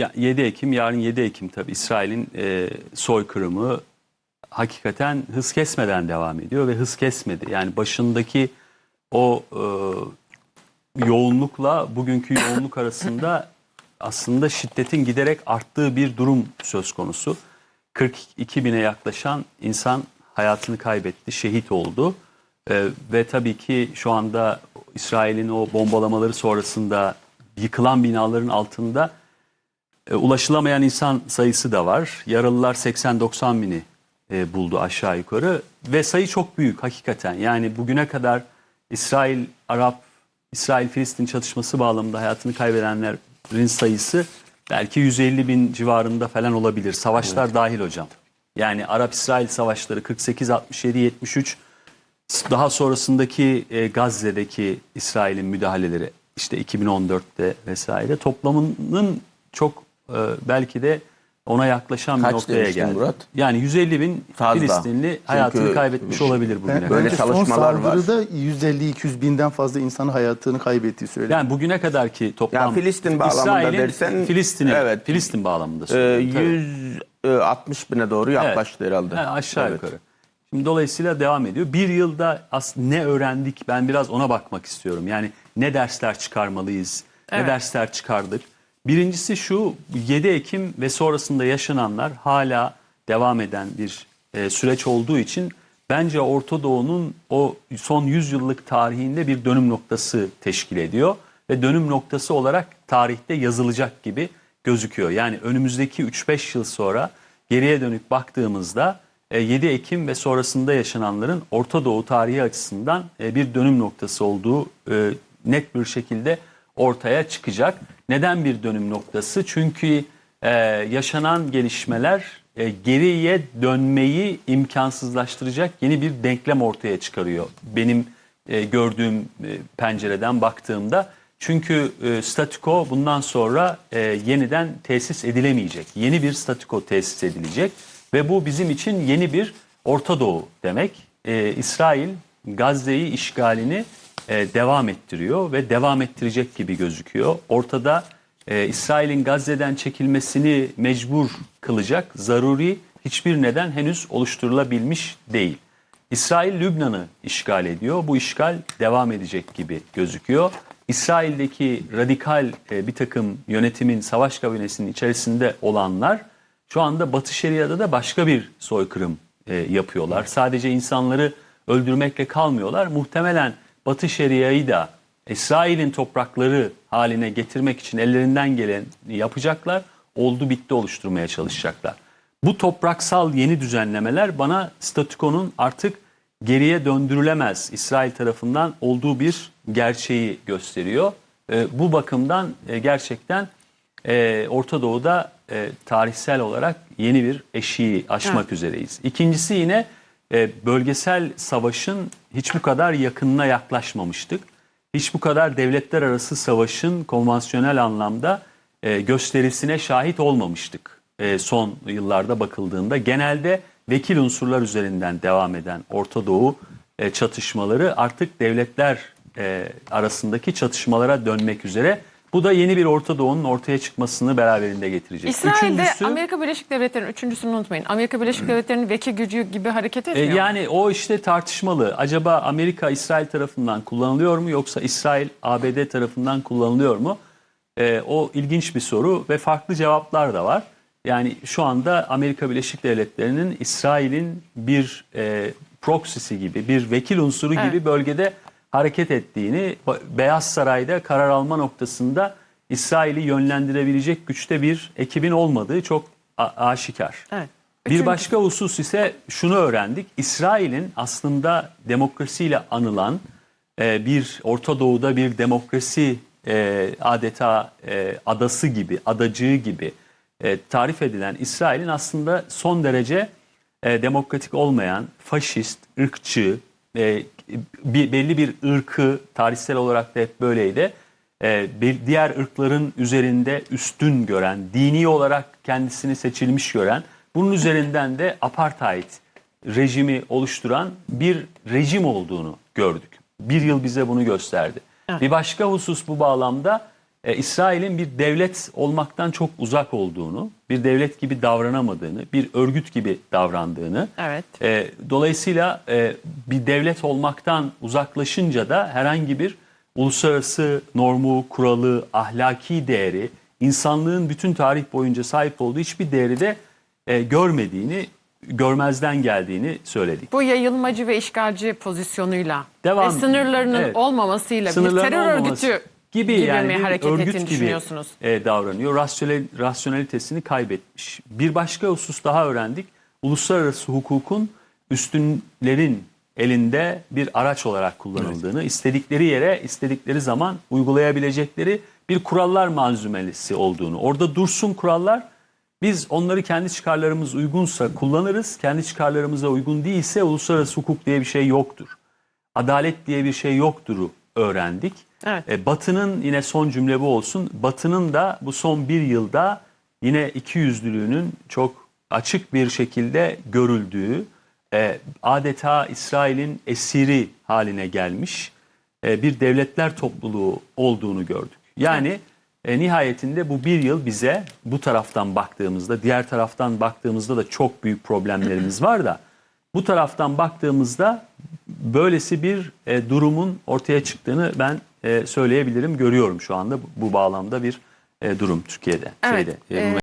Ya 7 Ekim, yarın 7 Ekim tabii İsrail'in e, soykırımı hakikaten hız kesmeden devam ediyor ve hız kesmedi. Yani başındaki o e, yoğunlukla bugünkü yoğunluk arasında aslında şiddetin giderek arttığı bir durum söz konusu. 42 bine yaklaşan insan hayatını kaybetti, şehit oldu. E, ve tabii ki şu anda İsrail'in o bombalamaları sonrasında yıkılan binaların altında e, ulaşılamayan insan sayısı da var. Yaralılar 80-90 bini e, buldu aşağı yukarı ve sayı çok büyük hakikaten. Yani bugüne kadar İsrail Arap İsrail Filistin çatışması bağlamında hayatını kaybedenlerin sayısı belki 150 bin civarında falan olabilir. Savaşlar dahil hocam. Yani Arap İsrail savaşları 48 67 73 daha sonrasındaki e, Gazze'deki İsrail'in müdahaleleri işte 2014'te vesaire toplamının çok e, belki de ona yaklaşan bir Kaç noktaya demiştin geldi. Murat? Yani 150 bin Fazla. Filistinli hayatını Çünkü- kaybetmiş olabilir bugüne Ben, kadar. Böyle son çalışmalar var. saldırıda 150-200 binden fazla insan hayatını kaybettiği söyleniyor. Yani bugüne kadar ki toplam Yani Filistin bağlamında İsrail'in dersen- Filistin'i Evet. Filistin bağlamında söylüyorum. tabii. 160 bine doğru yaklaştı herhalde. Yani aşağı Evet. yukarı. Şimdi dolayısıyla devam ediyor. Bir yılda aslında ne öğrendik ben biraz ona bakmak istiyorum. Yani ne dersler çıkarmalıyız, ne Evet. dersler çıkardık. Birincisi şu 7 Ekim ve sonrasında yaşananlar hala devam eden bir e, süreç olduğu için bence Orta Doğu'nun o son 100 yıllık tarihinde bir dönüm noktası teşkil ediyor. Ve dönüm noktası olarak tarihte yazılacak gibi gözüküyor. Yani önümüzdeki 3-5 yıl sonra geriye dönük baktığımızda e, 7 Ekim ve sonrasında yaşananların Orta Doğu tarihi açısından e, bir dönüm noktası olduğu e, net bir şekilde ortaya çıkacak. Neden bir dönüm noktası? Çünkü e, yaşanan gelişmeler e, geriye dönmeyi imkansızlaştıracak yeni bir denklem ortaya çıkarıyor. Benim e, gördüğüm e, pencereden baktığımda. Çünkü e, statüko bundan sonra e, yeniden tesis edilemeyecek. Yeni bir statüko tesis edilecek ve bu bizim için yeni bir Orta Doğu demek. E, İsrail Gazze'yi işgalini e, devam ettiriyor ve devam ettirecek gibi gözüküyor. Ortada e, İsrail'in Gazze'den çekilmesini mecbur kılacak zaruri hiçbir neden henüz oluşturulabilmiş değil. İsrail Lübnan'ı işgal ediyor. Bu işgal devam edecek gibi gözüküyor. İsrail'deki radikal e, bir takım yönetimin, savaş kabinesinin içerisinde olanlar şu anda Batı Şeria'da da başka bir soykırım e, yapıyorlar. Sadece insanları öldürmekle kalmıyorlar. Muhtemelen Batı Şeria'yı da İsrail'in toprakları haline getirmek için ellerinden geleni yapacaklar. Oldu bitti oluşturmaya çalışacaklar. Bu topraksal yeni düzenlemeler bana statükonun artık geriye döndürülemez İsrail tarafından olduğu bir gerçeği gösteriyor. E, bu bakımdan e, gerçekten e, Orta Doğu'da e, tarihsel olarak yeni bir eşiği aşmak Evet. üzereyiz. İkincisi yine e, bölgesel savaşın hiç bu kadar yakınına yaklaşmamıştık. Hiç bu kadar devletler arası savaşın konvansiyonel anlamda e, gösterisine şahit olmamıştık e, son yıllarda bakıldığında. Genelde vekil unsurlar üzerinden devam eden Orta Doğu çatışmaları artık devletler arasındaki çatışmalara dönmek üzere. Bu da yeni bir Orta Doğu'nun ortaya çıkmasını beraberinde getirecek. İsrail'de Üçüncüsü- Amerika Birleşik Devletleri'nin üçüncüsünü unutmayın. Amerika Birleşik Devletleri'nin vekil gücü gibi hareket E, etmiyor. yani o işte tartışmalı. Acaba Amerika İsrail tarafından kullanılıyor mu yoksa İsrail ABD tarafından kullanılıyor mu? E, o ilginç bir soru ve farklı cevaplar da var. Yani şu anda Amerika Birleşik Devletleri'nin İsrail'in bir e, proxy'si gibi, bir vekil unsuru gibi Evet. bölgede hareket ettiğini, Beyaz Saray'da karar alma noktasında İsrail'i yönlendirebilecek güçte bir ekibin olmadığı çok aşikar. Evet. Bir başka husus ise şunu öğrendik. İsrail'in aslında demokrasiyle anılan e, bir Orta Doğu'da bir demokrasi e, adeta e, adası gibi, adacığı gibi e, tarif edilen İsrail'in aslında son derece e, demokratik olmayan, faşist, ırkçı, e, bir, belli bir ırkı tarihsel olarak da hep böyleydi. E, bir- diğer ırkların üzerinde üstün gören, dini olarak kendisini seçilmiş gören, bunun üzerinden de apartheid rejimi oluşturan bir rejim olduğunu gördük. Bir yıl bize bunu gösterdi. Bir başka husus bu bağlamda e, İsrail'in bir devlet olmaktan çok uzak olduğunu, bir devlet gibi davranamadığını, bir örgüt gibi davrandığını, Evet. e, dolayısıyla e, bir devlet olmaktan uzaklaşınca da herhangi bir uluslararası normu, kuralı, ahlaki değeri, insanlığın bütün tarih boyunca sahip olduğu hiçbir değeri de e, görmediğini, görmezden geldiğini söyledik. Bu yayılmacı ve işgalci pozisyonuyla Devam- ve sınırlarının Evet. olmamasıyla bir Sınırların terör olmaması örgütü gibi, gibi yani bir hareket örgüt ettiğini gibi düşünüyorsunuz? e, davranıyor. Rasyonel, rasyonelitesini kaybetmiş. Bir başka husus daha öğrendik. Uluslararası hukukun üstünlerin elinde bir araç olarak kullanıldığını, istedikleri yere, istedikleri zaman uygulayabilecekleri bir kurallar malzumesi olduğunu. Orada dursun kurallar. Biz onları kendi çıkarlarımız uygunsa kullanırız. Kendi çıkarlarımıza uygun değilse uluslararası hukuk diye bir şey yoktur. Adalet diye bir şey yoktur'u öğrendik. Evet. E, Batı'nın yine son cümle bu olsun. Batı'nın da bu son bir yılda yine iki yüzlülüğünün çok açık bir şekilde görüldüğü, e, adeta İsrail'in esiri haline gelmiş e, bir devletler topluluğu olduğunu gördük. Yani e, nihayetinde bu bir yıl bize bu taraftan baktığımızda, diğer taraftan baktığımızda da çok büyük problemlerimiz var da bu taraftan baktığımızda böylesi bir e, durumun ortaya çıktığını ben e, söyleyebilirim. Görüyorum şu anda bu, bu bağlamda bir e, durum Türkiye'de. Evet, Şeyde, e, e,